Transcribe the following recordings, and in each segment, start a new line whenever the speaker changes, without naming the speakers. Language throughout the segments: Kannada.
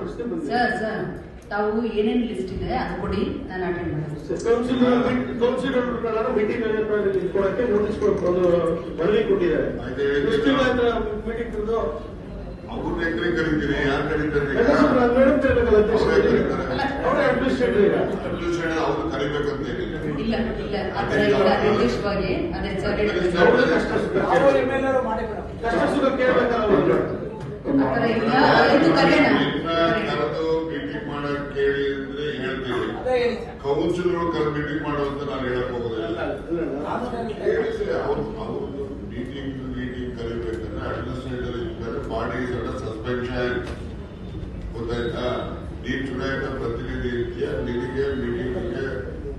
ಪ್ರಶ್ನೆ ಬಂದಿದೆ
ಸರ್ ಸರ್ ತಾವು ಏನೇನು ಲಿಸ್ಟ್ ಇದೆ ಅದು ಕೊಡಿ ನಾನು ಅಟೆಂಡ್ ಮಾಡ್ತೀನಿ.
ಕೌನ್ಸಿಲ್ ಕೌನ್ಸಿಲ್ ಪ್ರಕಾರ ಮೀಟಿಂಗ್ ಕೊಡಕ್ಕೆ ನೋಟಿಸ್ ಒಂದು ಕೊಟ್ಟಿದ್ದಾರೆ. ಅಂತ ಮೀಟಿಂಗ್
ಹೆಂಗ್ರಿ ಕರೀತೀರಿ ಯಾರು ಕರೀತಾರೆ?
ತಿಳ್ಬೇಕಲ್ಲ
ಅವ್ರೇ
ಅವ್ರು
ಕರಿಬೇಕಂತ ಏನಿಲ್ಲ
ಇಲ್ಲ ಇಲ್ಲ ಆ ಥರ ಇಲ್ಲ ನಿರ್ದಿಷ್ಟವಾಗಿ ಅದೇ ಸರ್
ಕಷ್ಟ ಸುಖ
ಅವ್ರು ಮಾಡಿ
ಕಷ್ಟ ಸುಖ ಕೇಳ್ಬೇಕಲ್ಲ ಅವ್ರು.
ಆ ಥರ ಇಲ್ಲ ಇದು ಕರೆಯೋಣ
ನಿನ್ನ ಕರೆದು ಮೀಟಿಂಗ್ ಮಾಡಕ್ ಕೇಳಿ ಅಂದ್ರೆ ಹೇಳ್ತೀವಿ
ಅದೇ ಹೇಳಿ ಸರ್.
ಕೌನ್ಸಿಲರ್ ಕರೆದು ಮೀಟಿಂಗ್ ಮಾಡುವಂತ ನಾನು ಹೇಳಕ್ ಹೋಗೋದಿಲ್ಲ
ಕಾನೂನಲ್ಲಿ
ಹೇಳಿದ್ರೆ ಅವ್ರು ಅವ್ರು ಮೀಟಿಂಗ್ ಮೀಟಿಂಗ್ ಕರಿಬೇಕಂದ್ರೆ ಅಡ್ಮಿನಿಸ್ಟ್ರೇಟರ್ ಇದ್ದಾರೆ ಬಾಡಿ ಸಸ್ಪೆನ್ಷನ್ ಗೊತ್ತಾಯ್ತಾ ನೀನ್ ಚುನಾಯಿತ ಪ್ರತಿನಿಧಿ ಇರ್ತೀಯ ನಿನಗೆ ಮೀಟಿಂಗ್ಗೆ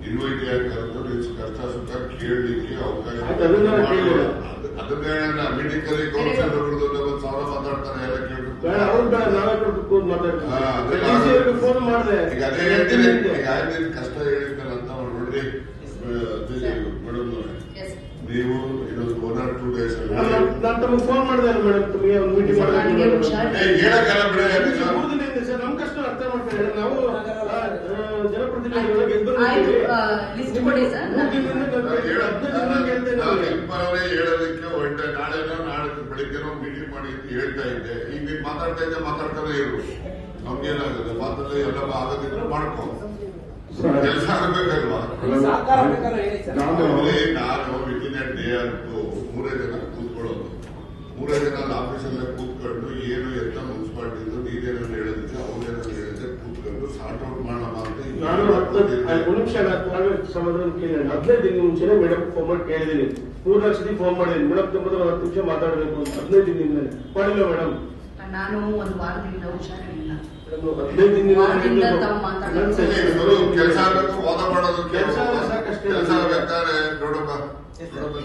ಇನ್ವೈಟ್ ಆಗಿ ಕರೆದು ನಿನ್ ಕಷ್ಟ ಸುಖ ಕೇಳಲಿಕ್ಕೆ ಅವಕಾಶ
ಆಯ್ತು, ಅದನ್ನ ನಾನು ಕೇಳಿಲ್ಲ.
ಅದ್- ಅದನ್ನೇ ಮೀಟಿಂಗ್ ಕರಿ ಕೌನ್ಸಿಲರ್ ಕಷ್ಟ ಅವ್ರು ನೋಡ್ರಿ ಮೇಡಮ್ ನೀವು ಇನ್ನೊಂದು ಒನ್ ಆರ್ ಟೂ ಡೇಸ್ ಅಲ್ಲಿ
ನಾನು ತಮಗೆ ಫೋನ್ ಮಾಡಿದೆ ಮೇಡಮ್ ತಮಗೆ ಒಂದು ಮೀಟಿಂಗ್
ಹೇಳಕ್ಕಲ್ಲ ಬಿಡಿ
ಸರ್ ನಮ್ ಕಷ್ಟ ಅರ್ಥ ಮಾಡ್ತಾರೆ. ನಾವು ಆ, ಆ, ಜನಪ್ರತಿನಿಧಿಗಳು ಗೆದ್ದು
ಲಿಸ್ಟ್ ಕೊಡಿ ಸರ್
ಹೇಳೋದಕ್ಕೆ ಹೊರಟೆ ನಾಳೆನೋ ನಾಳೆ ಬೆಳಿಗ್ಗೆನೋ ಮೀಟಿಂಗ್ ಮಾಡಿ ಅಂತ ಹೇಳ್ತಾ ಇದ್ದೆ. ಈಗ ನೀನ್ ಮಾತಾಡ್ತಾ ಇದ್ದೆ ಮಾತಾಡ್ತಾನೆ ಇರು. ನಮ್ಗೇನಾಗುತ್ತೆ ಮಾತಾಡಲಿ ಎಲ್ಲ ಆಗದಿದ್ರೆ ಮಾಡ್ಕೊ. ಕೆಲಸ ಆಗಬೇಕಲ್ವಾ? ನಾನು ವಿಟಿನೆಟ್ ಡೇ ಅಂತೂ ಮೂರೇ ಜನ ಕೂತ್ಕೊಳ್ಳೋದು. ಮೂರೇ ಜನ ಅಲ್ಲಿ ಆಫೀಸಲ್ಲೇ ಕೂತ್ಕೊಂಡು ಏನು ಎತ್ತ ಮುನ್ಸಿಪಾಲ್ಟಿದ್ರು ನೀನೇನೋ ಹೇಳಿದ್ರೆ. ಅವ್ರೇನೋ ಹೇಳಿದ್ರೆ ಕೂತ್ಕೊಂಡು ಸಾರ್ಟ್ ಔಟ್ ಮಾಡೋಣ ಅಂತ
ನಾನು ಹತ್ತು ಒಂದು ನಿಮಿಷ ನಾವೇ ಹದಿನೈದು ದಿನ ಮುಂಚೆನೆ ಮೇಡಮ್ ಫೋನ್ ಮಾಡಿ ಕೇಳಿದ್ದೀನಿ. ಮೂರು ಲಕ್ಷದಿ ಫೋನ್ ಮಾಡಿ ಮೇಡಮ್ ತುಂಬಾ ಹತ್ತು ನಿಮಿಷ ಮಾತಾಡಬೇಕು ಅಂತ ಹದಿನೈದು ದಿನದಿಂದ. ಮಾಡಿಲ್ಲ ಮೇಡಮ್
ನಾನು ಒಂದು ವಾರದಿಂದ ಹುಷಾರಿಲ್ಲ
ಹದಿನೈದು ದಿನದಿಂದ.
ಕೆಲಸ ಆಗಬೇಕು ವಾದ ಮಾಡೋದಕ್ಕೆ.
ಕೆಲ್ಸ
ಕೆಲಸ ಬೇಕಾದ್ರೆ ನೋಡಪ್ಪ. ನೋಡಪ್ಪ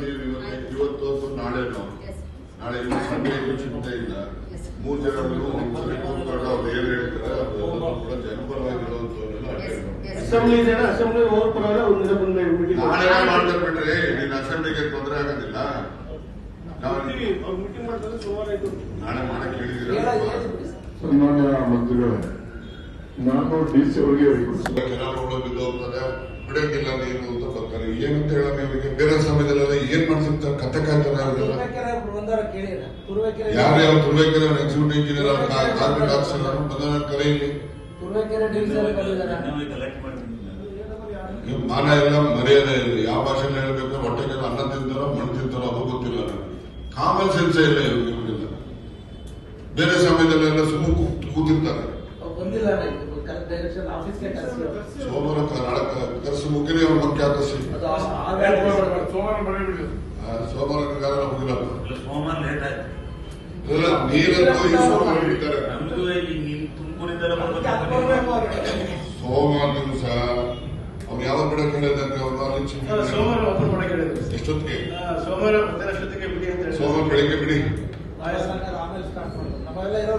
ಇವತ್ತು ನಾಳೆ ನಾಳೆ ಸಂಡೇ ಚಿಂತೆ ಇಲ್ಲ. ಮೂರು ಜನ ಏನ್ ಹೇಳ್ತಾರೆ ಅದೆಲ್ಲ
ಅಸೆಂಬ್ಲಿ ಇದೆ ಅಸೆಂಬ್ಲಿ ಹೋಗ್ ಬರೋಲ್ಲ ಒಂದು ದಿನ ಬಂದ ಮೀಟಿಂಗ್
ನಾಳೆ ಮಾಡ್ತಾರೆ ಬಿಟ್ರೆ ನೀನ್ ಅಸೆಂಬ್ಲಿಗೆ ತೊಂದರೆ ಆಗೋದಿಲ್ಲ.
ಮೀಟಿಂಗ್ ಮಾಡ್ತಾರೆ ಸುಮಾರು ಆಯ್ತು.
ನಾಳೆ ಮಾಡಕ್ ಹೇಳಿದಿರ.
ಸನ್ಮಾನ್ಯ ಮಂತ್ರಿಗಳೇ ನಾನು ಡಿ ಸಿ ಅವರಿಗೆ
ಕೆಲವರು ಬಿದ್ದು ಹೋಗ್ತದೆ ಅಂತ ಬರ್ತಾರೆ. ಏನಂತ ಹೇಳೋಣ ಇವರಿಗೆ ಬೇರೆ ಸಮಯದಲ್ಲೆಲ್ಲ ಏನ್ ಮಾಡ್ತಿರ್ತಾರೆ ಕತೆ ಕಾಯ್ತಾರೆ ಯಾರು ಯಾವ ಎಕ್ಸಿಕ್ಯೂಟಿವ್ ಇಂಜಿನಿಯರ್ ಕಾರ್ಪೊರೇಟ್ ಆಫೀಸರ್ ಬಂದ ಕರೆಯಲ್ಲಿ.
ಡಿವಿಷನ್ ಬಂದಿದ್ದಾರೆ
ಮಾನ ಇಲ್ಲ ಮರ್ಯಾದೆ ಇಲ್ಲ ಯಾವ ಭಾಷೆನ ಹೇಳ್ಬೇಕು ಹೊಟ್ಟೆಗೆ ಅನ್ನ ತಿಂತಾರೋ ಮಣ್ಣು ತಿಂತಾರೋ ಅದು ಗೊತ್ತಿಲ್ಲ ನನಗೆ. ಕಾಮನ್ ಸೆನ್ಸ್ ಇಲ್ಲ ಇವ್ರಿಗೆಲ್ಲ. ಬೇರೆ ಸಮಯದಲ್ಲಿ ಎಲ್ಲ ಸುಮ್ಮ ಕೂತಿರ್ತಾರೆ. ಸೋಮವಾರ ಕರ್ನಾಟಕ ಮುಖ್ಯನೇ ಕರೆಸಿ? ಮುಗಿರಿ ಅವ್ರ
ಮುಖ್ಯ ಆಕರ್ಷಿ
ಸೋಮವಾರ ಸೋಮವಾರ ಹೋಗಿಲ್ಲ
ಸೋಮವಾರ ಲೇಟ್ ಆಯ್ತು.
ನೀರಂತೂ ಈ ಸೋಮವಾರ ಹಿಡಿತಾರೆ
ನಮ್ದು
ಸಹ ಅವ್ರು ಯಾವ ಕಡೆ ಕೇಳಿದ್ರೆ
ಸೋಮವಾರ ಮಾಡಕ್ಕೆ ಹೇಳಿದ್ರು
ಎಷ್ಟೊತ್ತಿಗೆ?
ಸೋಮವಾರ ಅಷ್ಟೊತ್ತಿಗೆ ಬಿಡಿ ಅಂತ.
ಸೋಮವಾರ ಬೆಳಿಗ್ಗೆ ಬಿಡಿ.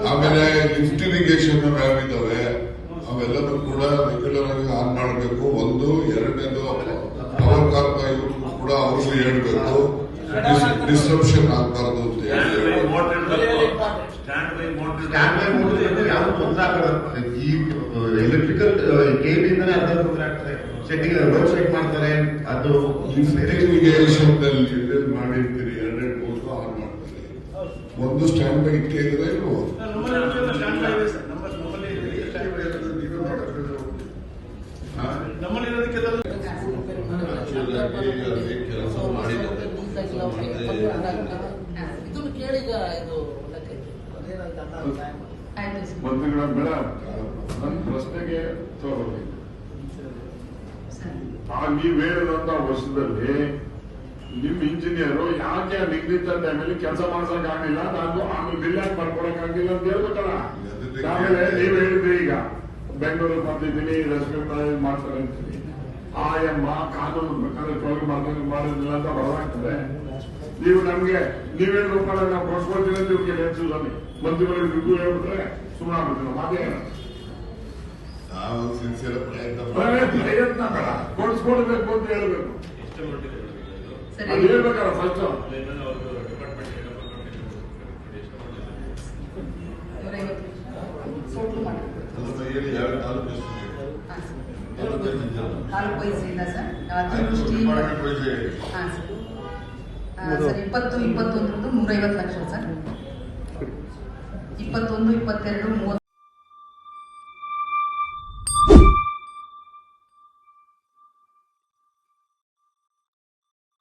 ಆಮೇಲೆ
ಅವೆಲ್ಲರೂ ಲಿಫ್ಟ್ ಇರಿಗೇಷನ್ ಯಾವಿದ್ದಾವೆ ಅವೆಲ್ಲನೂ ಕೂಡ ರೆಗ್ಯುಲರ್ ಆಗಿ ಆನ್ ಮಾಡಬೇಕು. ಒಂದು ಎರಡನೇದು ಪವರ್ ಕಾರ್ಪ್ ಕೂಡ ಅವರು ಹೇಳಬೇಕು. ಡಿಸ್ಟ್ರಪ್ಷನ್ ಆಗ್ಬಾರ್ದು ಅಂತ ಹೇಳಿ
ತೊಂದರೆ ಆಗಲ್ಲ ಈ ಎಲೆಕ್ಟ್ರಿಕಲ್ ಕೇಬಲ್ ಅರ್ಧ ತೊಂದರೆ ಆಗ್ತದೆ ಸೆಟ್ಟಿಂಗ್ ರೋಡ್ ಸೆಟ್ ಮಾಡ್ತಾರೆ ಅದು
ಎಲ್ಲೆಲ್ಲಿ ಮಾಡಿರ್ತೀರಿ ಎರಡೆರಡು ಮೂರು ಆನ್ ಮಾಡ್ತಾರೆ ಒಂದು ಸ್ಟ್ಯಾಂಡ್ ಬೈ ಇಟ್ಟೇ ಇದ್ರೆ ಇಲ್ವೋ
ಆ, ನಮ್ಮಲ್ಲಿ ಸ್ಟ್ಯಾಂಡ್ ಬೈ ಸರ್. ನಮ್ಮ- ನಮ್ಮಲ್ಲಿ ಇದೆ ಸ್ಟ್ಯಾಂಡ್ ಬೈ ಇರೋದು.
ನೀವೇ ಮಾಡಕ್ಕಾಗಲ್ಲ. ಹಾ?
ನಮ್ಮಲ್ಲಿ ಇರೋದಕ್ಕೆ ಅದು-
Actually ಆಗಿ ಅಲ್ಲಿ ಕೆಲಸ ಮಾಡಿದ್ದಾರೆ.
ಇದನ್ನು ಕೇಳಿ ಈಗ ಇದು
ಮಂತ್ರಿಗಳ ಮೇಡಮ್ ನನ್ನ ಪ್ರಶ್ನೆಗೆ
ತೋರಬೇಕು
ಆ ನೀವ್ ಹೇಳಿದಂತ ವರ್ಷದಲ್ಲಿ ನಿಮ್ ಇಂಜಿನಿಯರ್ ಯಾಕೆ ನಿಗದಿತ ಟೈಮಲ್ಲಿ ಕೆಲಸ ಮಾಡ್ಸಕ್ ಆಗಿಲ್ಲ ನಾನು ಆಮೇಲೆ ಬಿಲ್ ಯಾಕೆ ಮಾಡ್ಕೊಡಕ್ ಆಗಿಲ್ಲ ಅಂತ ಹೇಳ್ಬೇಕಲ್ಲ. ಆಮೇಲೆ ನೀವ್ ಹೇಳಿದ್ರಿ ಈಗ ಬೆಂಗಳೂರು ಬಂದಿದ್ದೀನಿ ರಶ್ಮಿ ಮಾಡ್ತಾರೆ ಅಂತೀನಿ. ಆ ಎಮ್ಮ ಕಾನೂನು ಮಾಡ್ದಂಗೆ ಮಾಡೋದಿಲ್ಲ ಅಂತ ಬರಲಾಗ್ತದೆ. ನೀವು ನಮಗೆ ನೀವೇನು ರೂಪಾಯಿ ನಾವು ಕೊಡ್ಸ್ಕೊಳ್ತೀನಿ ಅಂತ ಇವ್ರಿಗೆ ನೆನ್ಸಿಲ್ಲ ಮಂತ್ರಿಗಳಿಗೆ ದುಡ್ಡು ಹೇಳ್ಬಿಟ್ರೆ ಸುಮ್ಮನೆ ಮಾತೇ
ನಾವು ಸಿನ್ಸಿಯರ್ ಪ್ರಯತ್ನ.
ಪ್ರಯತ್ನ ಬೇಡ. ಕೊಡ್ಸ್ಕೊಳ್ಬೇಕು ಅಂತ ಹೇಳ್ಬೇಕು. ಅದು? ಹೇಳ್ಬೇಕಲ್ಲ ಫಸ್ಟ್
ಹೇಳಿ ಯಾವ ತಾಲೂಕು ತಾಲೂಕು
ವಯಸ್ಸಿಂದ ಸರ್. ಹಾಂ ಸರ್. ಆ, ಸರ್ ಇಪ್ಪತ್ತು ಇಪ್ಪತ್ತೊಂದರದ್ದು ನೂರೈವತ್ತು ಲಕ್ಷ ಸರ್. ಇಪ್ಪತ್ತೊಂದು ಇಪ್ಪತ್ತೆರಡು ಮೂವತ್ತು